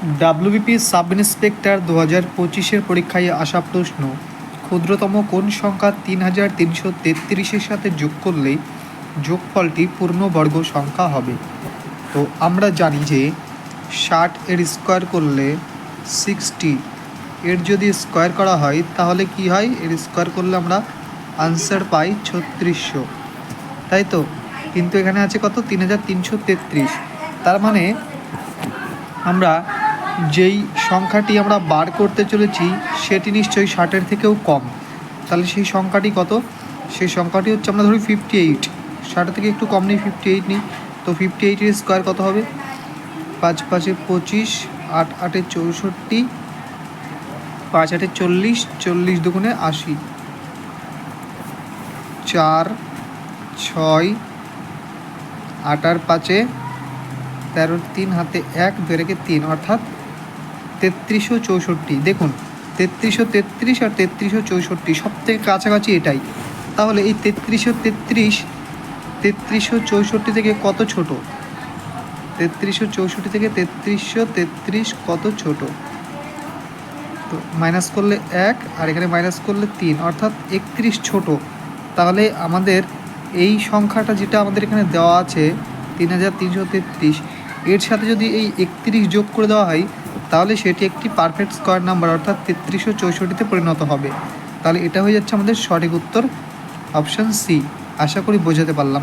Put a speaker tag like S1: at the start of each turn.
S1: WBP sub inspector দু হাজার পঁচিশের পরীক্ষায় আসা প্রশ্ন, ক্ষুদ্রতম কোন সংখ্যা তিন হাজার তিনশো তেত্রিশের সাথে যোগ করলে যোগফলটি পূর্ণবর্গ সংখ্যা হবে। তো আমরা জানি যে ষাট এর স্কোয়ার করলে সিক্সটি, এর যদি স্কোয়ার করা হয় তাহলে কি হয়? এর স্কোয়ার করলে আমরা আনসার পাই ছত্রিশশো। তাই তো? কিন্তু এখানে আছে কত? তিন হাজার তিনশো তেত্রিশ। তার মানে আমরা যেই সংখ্যাটি আমরা বার করতে চলেছি, সেটি নিশ্চয়ই ষাটের থেকেও কম। তাহলে সেই সংখ্যাটি কত? সেই সংখ্যাটি হচ্ছে আমরা ধরি ফিফটি এইট ষাটের থেকে একটু কম নেই ফিফটি এইট নিই। তো ফিফটি এইটের স্কোয়ার কত হবে? পাঁচ, পাঁচে পঁচিশ, আট, আটে চৌষট্টি, পাঁচ, আটে চল্লিশ চল্লিশ দুগুণে আশি। চার, ছয়, আট আর পাঁচে তেরো, তিন হাতে এক বেরেকে তিন, অর্থাৎ তেত্রিশশো চৌষট্টি। দেখুন, তেত্রিশশো তেত্রিশ আর তেত্রিশশো চৌষট্টি সব থেকে কাছাকাছি এটাই। তাহলে এই তেত্রিশশো তেত্রিশ, তেত্রিশশো চৌষট্টি থেকে কত ছোট? তেত্রিশশো চৌষট্টি থেকে তেত্রিশশো তেত্রিশ কত ছোট? তো মাইনাস করলে এক আর এখানে মাইনাস করলে তিন, অর্থাৎ একত্রিশ ছোট। তাহলে আমাদের এই সংখ্যাটা যেটা আমাদের এখানে দেওয়া আছে, তিন হাজার তিনশো তেত্রিশ, এর সাথে যদি এই একত্রিশ যোগ করে দেওয়া হয় তাহলে সেটি একটি পারফেক্ট স্কোয়ার নাম্বার অর্থাৎ তেত্রিশশো চৌষট্টিতে পরিণত হবে। তাহলে এটা হয়ে যাচ্ছে আমাদের সঠিক উত্তর অপশান সি আশা করি বোঝাতে পারলাম।